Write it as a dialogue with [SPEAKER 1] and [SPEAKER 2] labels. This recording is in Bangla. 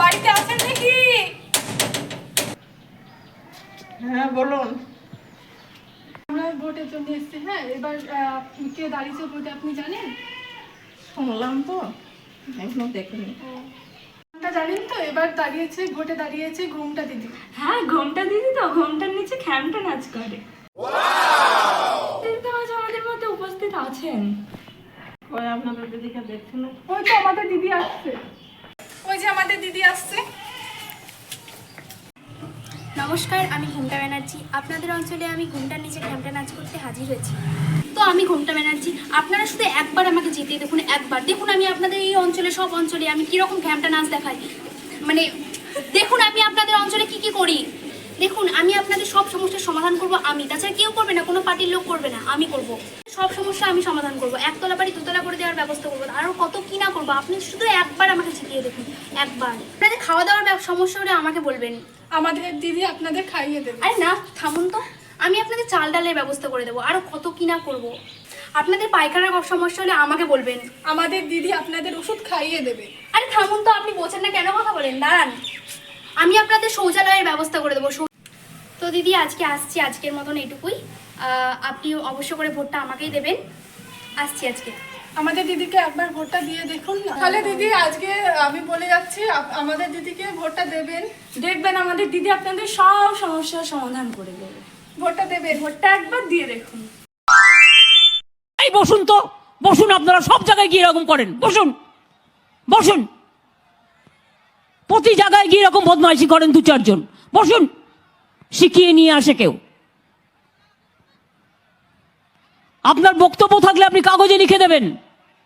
[SPEAKER 1] বাড়িতে আছেন নাকি? হ্যাঁ বলুন।
[SPEAKER 2] আমরা ভোটের জন্য এসেছি হ্যাঁ এবার কে দাঁড়িয়েছে ভোটে আপনি জানেন?
[SPEAKER 1] শুনলাম তো এখনও দেখিনি।
[SPEAKER 2] জানেন তো এবার দাঁড়িয়েছে ভোটে দাঁড়িয়েছে ঘুমটা দিদি।
[SPEAKER 3] হ্যাঁ ঘুমটা দিদি তো ঘুমটার নিচে খ্যামটা নাচ করে। আজ আমাদের মধ্যে উপস্থিত আছেন।
[SPEAKER 1] ওই আপনাদের দিদিকে দেখছেন।
[SPEAKER 2] ওই তো আমাদের দিদি আসছে।
[SPEAKER 4] নমস্কার, আমি ঘুমটা ব্যানার্জি। আপনাদের অঞ্চলে আমি ঘুমটার নিচে ঘ্যামটা নাচ করতে হাজির হয়েছি। তো আমি ঘুমটা ব্যানার্জি, আপনারা শুধু একবার আমাকে জিতিয়ে দেখুন, একবার। দেখুন আমি আপনাদের এই অঞ্চলে, সব অঞ্চলে আমি কীরকম ঘ্যামটা নাচ দেখাই। মানে দেখুন আমি আপনাদের অঞ্চলে কি কি করি। দেখুন, আমি আপনাদের সব সমস্যার সমাধান করব আমি। তাছাড়া কেউ করবে না, কোনো পার্টির লোক করবে না, আমি করব। সব সমস্যা আমি সমাধান করব। একতলা বাড়ি দেওয়ার ব্যবস্থা করব আরও কত কি না করব আপনি শুধু একবার আমাকে জিতিয়ে দেখুন একবার। আপনাদের খাওয়া দাওয়ার সমস্যা হলে আমাকে বলবেন।
[SPEAKER 2] আমাদের দিদি আপনাদের খাইয়ে দেবে।
[SPEAKER 4] আরে না থামুন তো। আমি আপনাদের চাল ডালের ব্যবস্থা করে দেবো আরও কত কি না করব। আপনাদের পাইকারের সমস্যা হলে আমাকে বলবেন।
[SPEAKER 2] আমাদের দিদি আপনাদের ওষুধ খাইয়ে দেবে।
[SPEAKER 4] আরে থামুন তো আপনি বোঝেন না কেন কথা বলেন দাঁড়ান। আমি আপনাদের শৌচালয়ের ব্যবস্থা করে দেবো তো দিদি আজকে আসছি আজকের মতন এইটুকুই আহ, আপনি অবশ্য করে ভোটটা আমাকেই দেবেন। আসছি আজকে।
[SPEAKER 2] আমাদের দিদিকে একবার ভোটটা দিয়ে দেখুন। তাহলে দিদি আজকে আমি বলে যাচ্ছি আপ- আমাদের দিদিকে ভোটটা দেবেন।
[SPEAKER 3] দেখবেন আমাদের দিদি আপনাদের সব সমস্যার সমাধান করে দেবে।
[SPEAKER 2] ভোটটা দেবেন।
[SPEAKER 3] ভোটটা একবার দিয়ে দেখুন।
[SPEAKER 5] এই বসুন তো। বসুন আপনারা সব জায়গায় গিয়ে এরকম করেন। বসুন। বসুন। প্রতি জায়গায় গিয়ে এরকম বদমাইশি করেন দু চারজন। বসুন। শিখিয়ে নিয়ে আসে কেউ। আপনার বক্তব্য থাকলে আপনি কাগজে লিখে দেবেন।